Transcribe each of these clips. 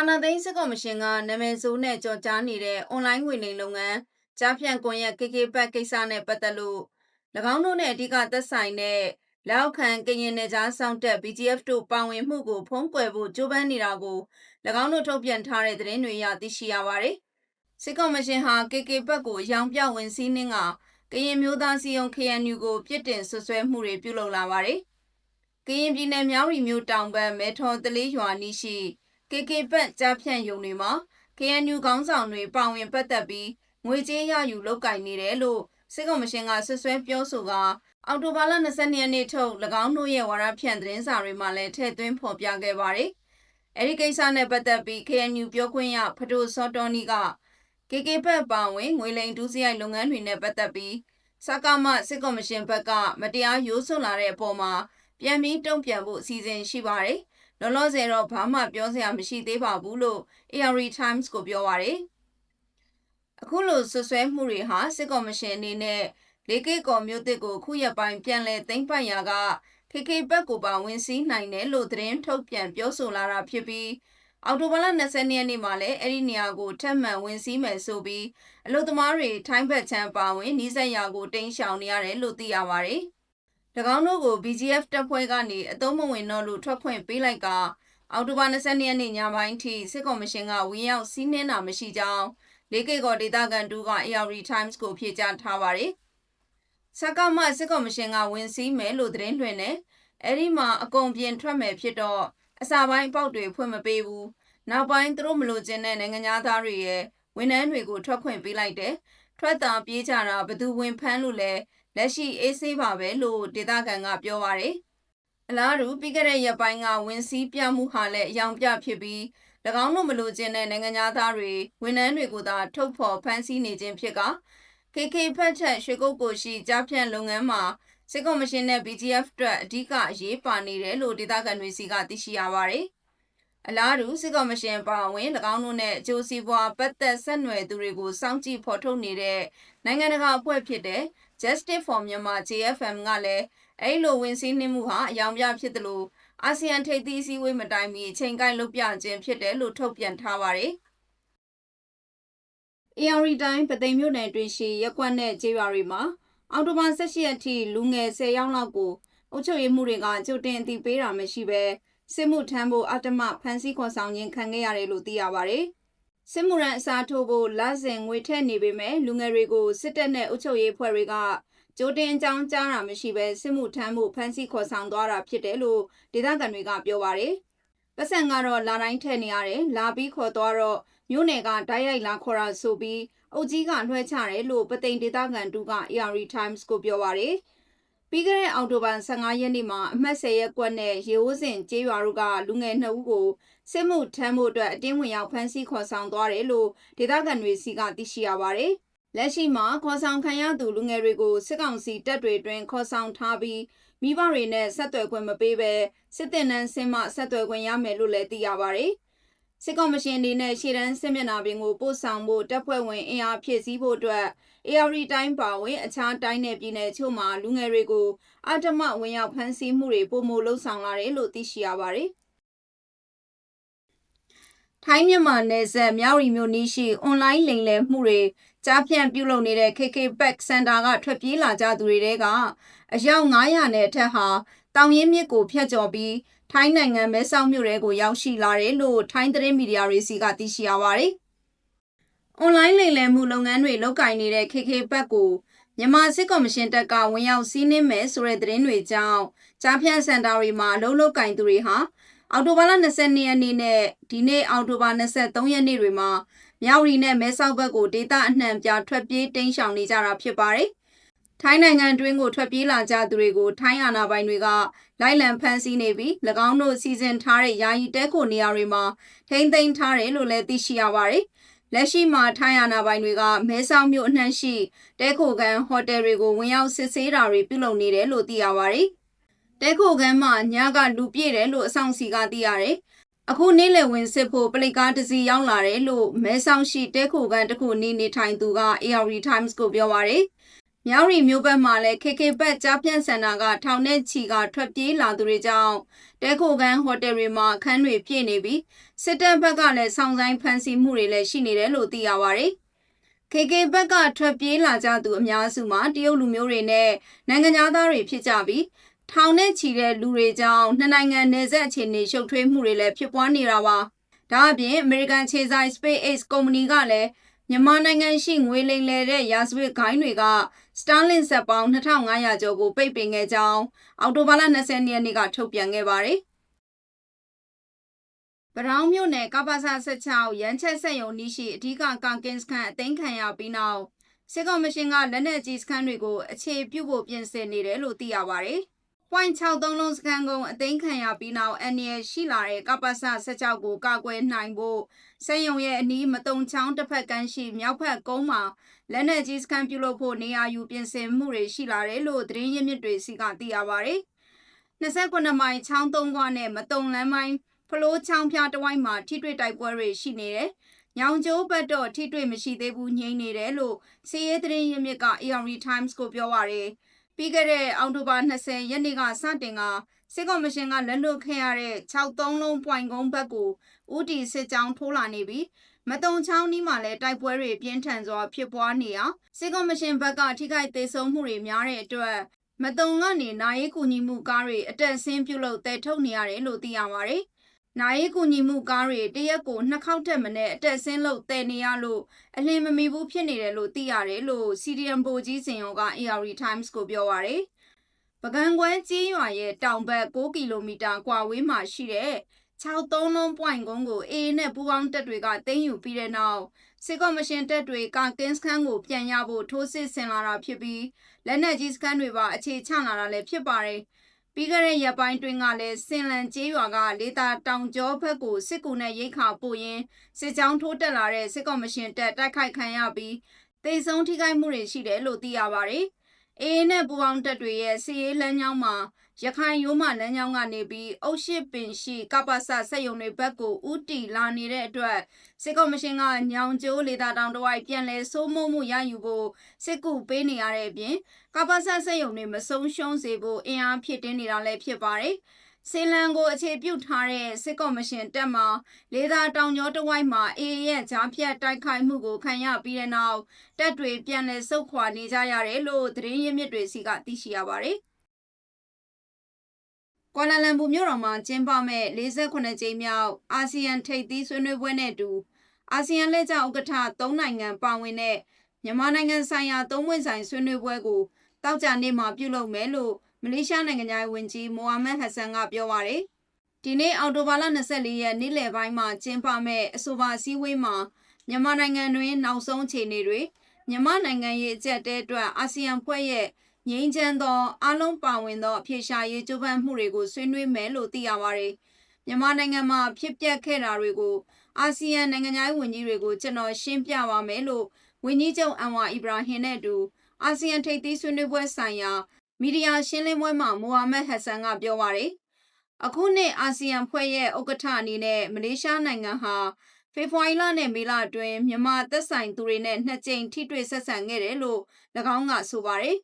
အာနာသိန်းစစ်ကော်မရှင်ကနာမည်ဆိုးနဲ့ကြော်ကြားနေတဲ့အွန်လိုင်းငွေလိမ်လုပ်ငန်းကြားဖြန့်ကွန်ရက် KK ဘတ်ကိစ္စနဲ့ပတ်သက်လို့၎င်းတို့နဲ့အဓိကသက်ဆိုင်တဲ့လောက်ခံကရင်နယ်ကြားစောင့်တက် BGF တို့ပါဝင်မှုကိုဖုံးကွယ်ဖို့ကြိုးပမ်းနေတာကို၎င်းတို့ထုတ်ပြန်ထားတဲ့သတင်းတွေအရသိရှိရပါတယ်။စစ်ကော်မရှင်ဟာ KK ဘတ်ကိုအယောင်ပြဝင်စည်းနှင်းကကရင်မျိုးသားစီယုံ KNU ကိုပြစ်တင်ဆွဆွဲမှုတွေပြုလုပ်လာပါတယ်။ကရင်ပြည်နယ်မြောက်ရီမြို့တောင်ဘက်မဲထော်တလေးရွာနီးရှိ KK ဘတ်ကြားဖြန့်ယုံတွေမှာ KNU ခေါင်းဆောင်တွေပါဝင်ပတ်သက်ပြီးငွေကြေးရယူလုပ်ကင်နေတယ်လို့စစ်ကောင်မရှင်ကဆွဆွဲပြောဆိုကအော်တိုဘာလ22ရက်နေ့ထုတ်၎င်းတို့ရဲ့ဝါရဖြန့်သတင်းစာတွေမှာလည်းထည့်သွင်းဖော်ပြခဲ့ပါတယ်။အဲဒီကိစ္စနဲ့ပတ်သက်ပြီး KNU ပြောခွင့်ရဖတိုစောတော်နီက KK ဘတ်ပါဝင်ငွေလိမ်ဒုစရိုက်လုပ်ငန်းတွေနဲ့ပတ်သက်ပြီးစကားမစစ်ကော်မရှင်ဘက်ကမတရားရိုးစွလာတဲ့အပေါ်မှာပြန်ပြီးတုံ့ပြန်ဖို့အစီအစဉ်ရှိပါတယ်။ လောလောဆယ်တော့ဘာမှပြောစရာမရှိသေးပါဘူးလို့ ARI Times ကိုပြောပါရယ်။အခုလိုဆွဆွဲမှုတွေဟာစစ်ကော်မရှင်အနေနဲ့လေးကိကော်မျိုးတစ်ကိုခုရက်ပိုင်းပြန်လည်သိမ်းပိုက်ရာက KK ဘက်ကိုပါဝင်စည်းနိုင်တယ်လို့သတင်းထုတ်ပြန်ပြောဆိုလာတာဖြစ်ပြီးအော်တိုဘာလ20ရက်နေ့မှာလည်းအဲ့ဒီနေရာကိုထပ်မံဝင်စည်းမယ်ဆိုပြီးအလို့သမားတွေထိုင်းဘက်ချမ်းပါဝင်နီးစပ်ရာကိုတင်းရှောင်နေရတယ်လို့သိရပါတယ်။၎ င်းတို့ကို BGF တပ်ဖွဲ့ကနေအသုံးမဝင်တော့လို့ထွက်ခွင့်ပေးလိုက်ကအော်တိုဘာ20ရက်နေ့ညပိုင်းထိစစ်ကော်မရှင်ကဝင်ရောက်စီးနှင်းတာမရှိကြောင်းလေးကိကောဒေတာကန်တူက AR Times ကိုဖြေကြားထားပါတယ်။စကမစစ်ကော်မရှင်ကဝင်စည်းမယ်လို့သတင်းလွှင့်နေအဲ့ဒီမှာအကုန်ပြင်ထွက်မယ်ဖြစ်တော့အစာပိုင်းပေါက်တွေဖွင့်မပေးဘူးနောက်ပိုင်းသူတို့မလို့ခြင်းတဲ့နိုင်ငံသားတွေရဲ့ဝန်ထမ်းတွေကိုထွက်ခွင့်ပေးလိုက်တယ်ထွက်တာပြေးကြတာဘသူဝင်ဖမ်းလို့လဲ လက်ရှိအေးဆေးပါပဲလို့ဒေတာကန်ကပြောပါတယ်အလားတူပြီးခဲ့တဲ့ရက်ပိုင်းကဝင်စည်းပြမှုဟာလည်းအယောင်ပြဖြစ်ပြီး၎င်းတို့မလို့ခြင်းတဲ့နိုင်ငံသားတွေဝန်ထမ်းတွေကိုသာထုတ်ဖော်ဖမ်းဆီးနေခြင်းဖြစ်က KK ဖက်ချက်ရွှေကုတ်ကိုရှိကြားဖြန့်လုပ်ငန်းမှာစစ်ကော်မရှင်နဲ့ BGF အတွက်အဓိကအရေးပါနေတယ်လို့ဒေသခံတွေစီကသိရှိရပါတယ်။အလားတူစစ်ကော်မရှင်ပါဝင်၎င်းတို့နဲ့အကျိုးစီးပွားပတ်သက်ဆက်နွယ်သူတွေကိုစောင့်ကြည့်ဖော်ထုတ်နေတဲ့နိုင်ငံတကာအဖွဲ့ဖြစ်တဲ့ Justice for Myanmar JFM ကလည်းအဲ့လိုဝင်စည်းနှင်းမှုဟာအယောင်ပြဖြစ်တယ်လို့အာဆီယံထိပ်သီးစည်းဝေးမတိုင်မီအချိန်ကိုက်လုပ်ပြခြင်းဖြစ်တယ်လို့ထုတ်ပြန်ထားပါတယ်။ AR တိုင်းပသိမ်မြို့နယ်တွင်ရှိရက်ကွက်နဲ့ကျေးရွာတွေမှာအော်တိုဘာ18ရက်ထိလူငယ်10ယောက်လောက်ကိုအုပ်ချုပ်ရေးမှုတွေကကြိုတင်အသိပေးတာမရှိဘဲစစ်မှုထမ်းဖို့အတ္တမဖမ်းဆီးခေါ်ဆောင်ခြင်းခံခဲ့ရတယ်လို့သိရပါဗျ။ စစ်မှုရန်အစားထိုးဖို့လစဉ်ငွေထည့်နေပေမဲ့လူငယ်တွေကိုစစ်တပ်နဲ့အုပ်ချုပ်ရေးဖွဲ့တွေကကြိုတင်အကြောင်းကြားတာမရှိဘဲစစ်မှုထမ်းဖို့ဖမ်းဆီးခေါ်ဆောင်သွားတာဖြစ်တယ်လို့ဒေသခံတွေကပြောပါရယ်။ပတ်စံကတော့လာတိုင်းထည့်နေရတယ်လာပြီးခေါ်သွားတော့မြို့နယ်ကတိုက်ရိုက်လာခေါ်တာဆိုပြီးအုပ်ကြီးကလွှဲချတယ်လို့ပသိမ်ဒေသခံတူက AR Times ကိုပြောပါရယ်ပြီးခဲ့တဲ့အောက်တိုဘာ15ရက်နေ့မှာအမှတ်10ရက်ကွက်နဲ့ရေအိုးစင်ကျေးရွာတို့ကလူငယ်2ဦးကို စစ်မှုထမ်းဖို့အတွက်အတင်းဝင်ရောက်ဖမ်းဆီးခေါ်ဆောင်သွားတယ်လို့ဒေသခံတွေစီကသိရှိရပါတယ်လက်ရှိမှာခေါ်ဆောင်ခံရသူလူငယ်တွေကိုစစ်ကောင်စီတပ်တွေတွင်ခေါ်ဆောင်ထားပြီးမိဘတွေနဲ့ဆက်သွယ်ခွင့်မပေးဘဲစစ်တင်နန်းဆင်းမှဆက်သွယ်ခွင့်ရမယ်လို့လည်းသိရပါတယ်။စစ်ကော်မရှင်အနေနဲ့ရှေ့တန်းစစ်မျက်နှာပြင်ကိုပို့ဆောင်ဖို့တပ်ဖွဲ့ဝင်အင်အားဖြည့်ဆည်းဖို့အတွက် AR တိုင်းပါဝင် အခြားတိုင်းနယ်ပြည်နယ်ချို့မှာလူငယ်တွေကိုအတမဝင်ရောက်ဖမ်းဆီးမှုတွေပုံမလှုပ်ဆောင်လာတယ်လို့သိရှိရပါတယ်။ ထိုင်းမြန်မာနယ်စပ်မြောက်ရီမြို့နီးရှိအွန်လိုင်းလိမ်လည်မှုတွေကြားဖြန့်ပြုလုပ်နေတဲ့ KK Back Center ကထွက်ပြေးလာကြသူတွေတဲကအယောက်900နဲ့အထက်ဟာတောင်ရင်မြစ်ကိုဖျက်ကျော်ပြီးထိုင်းနိုင်ငံမဲဆောက်မြို့ရဲကိုရောက်ရှိလာတယ်လို့ထိုင်းသတင်းမီဒီယာတွေစီကသိရှိရပါတယ်။ online လိမ်လည်မှုလုပ်ငန်းတွေလုပ်ကင်နေတဲ့ KK ဘက်ကိုမြန်မာစစ်ကော်မရှင်တပ်ကဝင်ရောက်စီးနင်းမယ်ဆိုတဲ့သတင်းတွေကြောင့်ကြားဖြန့်စင်တာတွေမှာအလုံးလုံးကင်သူတွေဟာ အော်တိုဘာလ22ရက်နေ့နဲ့ဒီနေ့အော်တိုဘာ23ရက်နေ့တွေမှာမြောက်ရီနဲ့မဲဆောက်ဘက်ကိုဒေတာအနှံပြထွက်ပြေးတိမ်းရှောင်နေကြတာဖြစ်ပါတယ်ထိုင်းနိုင်ငံတွင်းကိုထွက်ပြေးလာကြသူတွေကိုထိုင်းအာဏာပိုင်တွေကလိုက်လံဖမ်းဆီးနေပြီး၎င်းတို့စီစဉ်ထားတဲ့ယာယီတဲခိုနေရာတွေမှာထိမ့်သိမ်းထားတယ်လို့လည်းသိရှိရပါတယ်။လက်ရှိမှာထိုင်းအာဏာပိုင်တွေကမဲဆောက်မြို့အနှံ့ရှိတဲခိုကန်ဟိုတယ်တွေကိုဝင်ရောက်စစ်ဆေးတာတွေပြုလုပ်နေတယ်လို့သိရပါတယ်။ တဲခိုကန်မှာညကလူပြည့်တယ်လို့အဆောင်စီကသိရတယ်။အခုနေ့လယ်ဝင်စစ်ဖို့ပလိကားတစီရောက်လာတယ်လို့မဲဆောက်ရှိတဲခိုကန်တခုနေနေထိုင်သူက AR Times ကိုပြောပါရယ်မြောက်ရီမျိုးဘက်မှာလည်း KK ဘက်ကြားပြန့်စင်တာကထောင်နဲ့ချီကထွက်ပြေးလာသူတွေကြောင့်တဲခိုကန်ဟိုတယ်တွေမှာအခန်းတွေပြည့်နေပြီးစစ်တပ်ဘက်ကလည်းဆောင်ဆိုင်ဖမ်းဆီးမှုတွေလည်းရှိနေတယ်လို့သိရပါတယ်။ KK ဘက်ကထွက်ပြေးလာကြသူအများစုမှာတရုတ်လူမျိုးတွေနဲ့နိုင်ငံသားတွေဖြစ်ကြပြီး ထောင်နဲ့ချီတဲ့လူတွေကြောင့်နှစ်နိုင်ငံနယ်စပ်အခြေအနေရှုပ်ထွေးမှုတွေလည်းဖြစ်ပွားနေတာပါ။ဒါအပြင်အမေရိကန်ခြေဆိုင် SpaceX ကုမ္ပဏီကလည်းမြန်မာနိုင်ငံရှိငွေလိမ်လည်တဲ့ရာဇဝတ်ဂိုင်းတွေက Starlink ဇက်ပေါင်း2500ကျော်ကိုပိတ်ပင်ခဲ့ကြောင်းအောက်တိုဘာလ20ရက်နေ့ကထုတ်ပြန်ခဲ့ပါတယ်။ပရောင်းမြို့နယ်ကပ္ပစ16ရန်ချက်ဆက်ယုံနီးရှိအဓိကကာကင်စခန်အသိမ်းခံရပြီးနောက်စစ်ကော်မရှင်ကလက်နက်ကြီးစခန်းတွေကိုအခြေပြုဖို့ပြင်ဆင်နေတယ်လို့သိရပါတယ်။ .63 လုံးစကန်ကုန်းအသိမ်းခံရပြီးနောက်အန်ရရှိလာတဲ့ကပ္ပစ16ကိုကာကွယ်နိုင်ဖို့စက်ယုံရဲ့အနီးမတုံချောင်းတစ်ဖက်ကမ်းရှိမြောက်ဖက်ကုန်းမှာလက်နက်ကြီးစခန်းပြုလုပ်ဖို့နေရာယူပြင်ဆင်မှုတွေရှိလာတယ်လို့သတင်းရင်းမြစ်တွေစီကသိရပါတယ်။29မိုင်ချောင်းသုံးခွနဲ့မတုံလမ်းမိုင်းဖလိုးချောင်းဖြားတဝိုင်းမှာထိတွေ့တိုက်ပွဲတွေရှိနေတယ်။ညောင်ကျိုးဘက်တော့ထိတွေ့မရှိသေးဘူးငြိမ့်နေတယ်လို့စီးရဲသတင်းရင်းမြစ်က ARD Times ကိုပြောပါရယ်။ ပြီးခဲ့တဲ့အောက်တိုဘာ20ရက်နေ့ကစတင်ကစစ်ကော်မရှင်ကလက်လွတ်ခဲ့ရတဲ့63လုံးပွိုင်ကုန်းဘက်ကိုဥတီစစ်ကြောင်းထိုးလာနေပြီးမတုံချောင်းနီးမှာလည်းတိုက်ပွဲတွေပြင်းထန်စွာဖြစ်ပွားနေအောင်စစ်ကော်မရှင်ဘက်ကထိခိုက်သေးဆုံးမှုတွေများတဲ့အတွက်မတုံကနေနိုင်ရေးကူညီမှုကားတွေအတက်ဆင်းပြုလုပ်တဲထုတ်နေရတယ်လို့သိရပါတယ်။ နာရေးကူညီမှုကားတွေတရက်ကိုနှစ်ခေါက်တက်မနဲ့အတက်ဆင်းလို့တည်နေရလို့အလင်းမမီဘူးဖြစ်နေတယ်လို့သိရတယ်လို့ CDM ပိုကြီးစင်ရောက AR Times ကိုပြောပါရယ်ပကံကွဲကြီးရွာရဲ့တောင်ဘက်6ကီလိုမီတာကွာဝေးမှာရှိတဲ့63လုံးပွိုင်ကုန်းကိုအေးနဲ့ပူပေါင်းတပ်တွေကတင်းယူပြီးတဲ့နောက်စစ်ကော်မရှင်တပ်တွေကကင်းစခန်းကိုပြန်ရဖို့ထိုးစစ်ဆင်လာတာဖြစ်ပြီးလက်နက်ကြီးစခန်းတွေပါအခြေချလာတာလည်းဖြစ်ပါတယ်။ ပြီးခဲ့တဲ့ရက်ပိုင်းတွင်ကလည်းစင်လန်ကျေးရွာကလေတာတောင်ကျောဘက်ကိုစစ်ကူနဲ့ရိတ်ခါပို့ရင်းစစ်ကြောင်းထိုးတက်လာတဲ့စစ်ကော်မရှင်တပ်တိုက်ခိုက်ခံရပြီးတေဆုံးထိခိုက်မှုတွေရှိတယ်လို့သိရပါတယ်။ အေးနဲ့ပူပေါင်းတပ်တွေရဲ့စီရေးလမ်းကြောင်းမှာရခိုင်ရိုးမလမ်းကြောင်းကနေပြီးအုတ်ရှိပင်ရှိကပ္ပစဆက်ယုံတွေဘက်ကိုဥတီလာနေတဲ့အတွက်စစ်ကော်မရှင်ကညောင်ကျိုးလေသာတောင်တဝိုက်ပြန်လဲစိုးမိုးမှုရယူဖို့စစ်ကူပေးနေရတဲ့အပြင်ကပ္ပစဆက်ယုံတွေမဆုံးရှုံးစေဖို့အင်အားဖြစ်တင်းနေတာလည်းဖြစ်ပါတယ်။ စေလန်ကိုအခြေပြုထားတဲ့စစ်ကော်မရှင်တက်မှာလေသာတောင်ကျောတဝိုက်မှာအေးရဲ့ဂျားဖြတ်တိုက်ခိုက်မှုကိုခံရပြီးတဲ့နောက်တပ်တွေပြန်လည်ဆုတ်ခွာနေကြရတယ်လို့သတင်းရင်းမြစ်တွေစီကသိရှိရပါတယ်။ကွာလာလမ်ပူမြို့တော်မှာကျင်းပမဲ့48ကြိမ်မြောက်အာဆီယံထိပ်သီးဆွေးနွေးပွဲနဲ့အတူအာဆီယံလက်ကျဥက္ကဋ္ဌ၃နိုင်ငံပါဝင်တဲ့မြန်မာနိုင်ငံဆိုင်ရာသုံးဝင်ဆိုင်ဆွေးနွေးပွဲကိုတောက်ကြနေ့မှာပြုလုပ်မယ်လို့ မလေးရှားနိုင်ငံသားဝန်ကြီးမိုဟာမက်ဟက်ဆန်ကပြောပါရယ်ဒီနေ့အော်တိုဘာလ24ရက်နေ့လယ်ပိုင်းမှာကျင်းပမဲ့အဆိုပါစည်းဝေးမှာမြန်မာနိုင်ငံတွင်နောက်ဆုံးအခြေအနေတွေမြန်မာနိုင်ငံရဲ့အကြက်တဲအတွက်အာဆီယံဖွဲ့ရဲ့ငြိမ်းချမ်းသောအလုံးပါဝင်သောအဖြေရှာရေးကြိုးပမ်းမှုတွေကိုဆွေးနွေးမယ်လို့သိရပါတယ်။မြန်မာနိုင်ငံမှာဖြစ်ပျက်ခဲ့တာတွေကိုအာဆီယံနိုင်ငံသားဝန်ကြီးတွေကိုကျွန်တော်ရှင်းပြပါမယ်လို့ဝန်ကြီးချုပ်အန်ဝါအီဘရာဟင်နဲ့အတူအာဆီယံထိပ်သီးဆွေးနွေးပွဲဆိုင်ရာ မီဒီယာရှင်းလင်းပွဲမှာမိုဟာမက်ဟက်ဆန်ကပြောပါရယ်အခုနှစ်အာဆီယံဖွဲ့ရဲ့ဥက္ကဋ္ဌအနေနဲ့မလေးရှားနိုင်ငံဟာဖေဖော်ဝါရီလနဲ့မေလအတွင်းမြန်မာသက်ဆိုင်သူတွေနဲ့နှစ်ကြိမ်ထိတွေ့ဆက်ဆံခဲ့တယ်လို့၎င်းကဆိုပါရယ်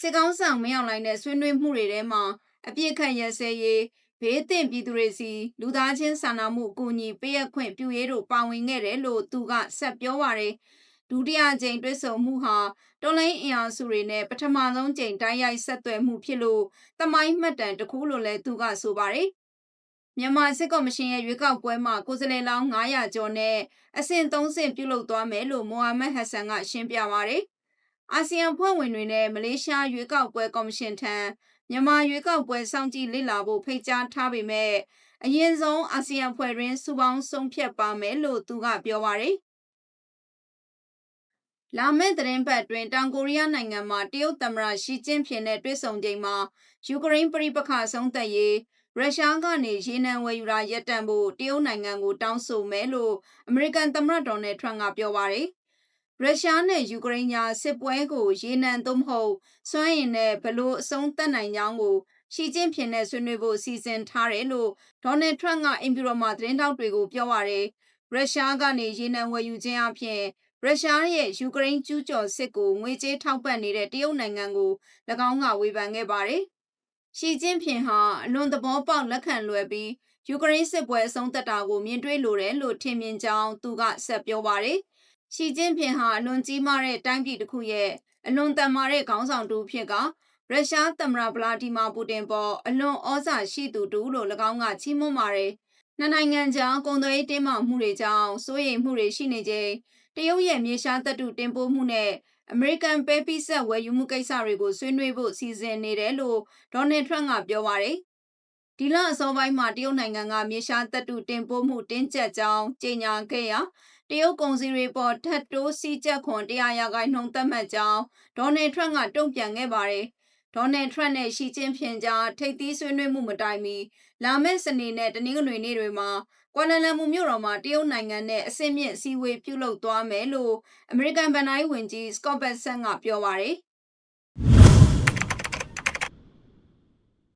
စစ်ကောင်းဆောင်မရောက်လိုက်တဲ့ဆွေးနွေးမှုတွေထဲမှာအပြစ်ခတ်ရစဲရေးဘေးသင့်ပြည်သူတွေစီလူသားချင်းစာနာမှုအကူအညီပေးအပ်ခွင့်ပြုရေးတို့ပါဝင်ခဲ့တယ်လို့သူကဆက်ပြောပါတယ် ဒုတိယကြိမ်တွဲဆုံမှုဟာတော်လိုင်းအင်အားစုတွေနဲ့ပထမဆုံးကြိမ်တိုက်ရိုက်ဆက်သွယ်မှုဖြစ်လို့တမိုင်းမှတ်တမ်းတစ်ခုလို့လည်းသူကဆိုပါတယ်မြန်မာစစ်ကော်မရှင်ရဲ့ရွေးကောက်ပွဲမှာကိုယ်စားလှယ်လောင်း900ကျော်နဲ့အဆင့်3ဆင့်ပြုလုပ်သွားမယ်လို့မိုဟာမက်ဟက်ဆန်ကရှင်းပြပါတယ်။အာဆီယံဖွဲ့ဝင်တွေနဲ့မလေးရှားရွေးကောက်ပွဲကော်မရှင်ထံမြန်မာရွေးကောက်ပွဲစောင့်ကြည့်လေ့လာဖို့ဖိတ်ကြားထားပေမဲ့အရင်ဆုံးအာဆီယံဖွဲ့တွင်စူပေါင်းဆုံးဖြတ်ပါမယ်လို့သူကပြောပါတယ် လာမယ့်သတင်းပတ်တွင်တောင်ကိုရီးယားနိုင်ငံမှာတရုတ်သမ္မတရှီကျင်းဖျင်နဲ့တွေ့ဆုံချိန်မှာယူကရိန်းပြည်ပခါဆုံးသက်ရေးရုရှားကနေရေနံဝယ်ယူတာရပ်တန့်ဖို့တရုတ်နိုင်ငံကိုတောင်းဆိုမယ်လို့အမေရိကန်သမ္မတဒေါ်နယ်ထရန့်ကပြောပါတယ်ရုရှားနဲ့ယူကရိန်းကြားစစ်ပွဲကိုရေနံသို့မဟုတ်စွမ်းအင်နဲ့ဘလို့အဆုံးသတ်နိုင်ကြောင်းကိုရှီကျင်းဖျင်နဲ့ဆွေးနွေးဖို့စီစဉ်ထားတယ်လို့ဒေါ်နယ်ထရန့်ကအင်ပီရိုမှာသတင်းတောက်တွေကိုပြောပါရယ်ရုရှားကနေရေနံဝယ်ယူခြင်းအပြင် ရုရှားရဲ့ယူကရိန်းကျူးကျော်စစ်ကိုငွေကြေးထောက်ပံ့နေတဲ့တရုတ်နိုင်ငံကို၎င်းကဝေဖန်ခဲ့ပါတယ်။ရှီကျင်းဖျင်ဟာအလွန်သဘောပေါက်လက်ခံလွယ်ပြီးယူကရိန်းစစ်ပွဲအဆုံးသတ်တာကိုမြင်တွေ့လိုတယ်လို့ထင်မြင်ကြောင်းသူကဆက်ပြောပါတယ်။ရှီကျင်းဖျင်ဟာအလွန်ကြီးမားတဲ့တိုင်းပြည်တစ်ခုရဲ့အလွန်တန်မာတဲ့ခေါင်းဆောင်တူဖြစ်ကရုရှားသမ္မတဗလာဒီမာပူတင်ပေါ်အလွန်ဩဇာရှိသူတူလို့၎င်းကချီးမွမ်းပါတယ်။နှစ်နိုင်ငံကြားကုန်သွယ်ရေးတင်းမာမှုတွေကြောင့်စိုးရိမ်မှုတွေရှိနေချိန် တရုတ်ရဲ့မြေရှားတပ်တုတင်ပို့မှုနဲ့အမေရိကန်ပဲပိဆက်ဝယ်ယူမှုကိစ္စတွေကိုဆွေးနွေးဖို့စီစဉ်နေတယ်လို့ဒေါ်နယ်ထရန့်ကပြောပါတယ်။ဒီလအစောပိုင်းမှာတရုတ်နိုင်ငံကမြေရှားတပ်တုတင်ပို့မှုတင်းကျပ်ကြောင်းကြေညာခဲ့ရာတရုတ်ကုန်စည်တွေပေါ်ထပ်တိုးစီးကျက်ခွန်တရားရာခိုင်နှုန်းသတ်မှတ်ကြောင်းဒေါ်နယ်ထရန့်ကတုံ့ပြန်ခဲ့ပါတယ်။ ဒေါ်နယ်ထရန့်နဲ့ရှီကျင်းဖျင်ကြားထိပ်သီးဆွေးနွေးမှုမတိုင်မီလာမယ့်စနေနဲ့တနင်္ဂနွေနေ့တွေမှာကွာလာလမ်ပူမြို့တော်မှာတရုတ်နိုင်ငံနဲ့အဆင့်မြင့်အစည်းအဝေးပြုလုပ်သွားမယ်လို့အမေရိကန်ဗန်နိုင်းဝင်ကြီးစကော့ဘတ်ဆန်ကပြောပါတယ်။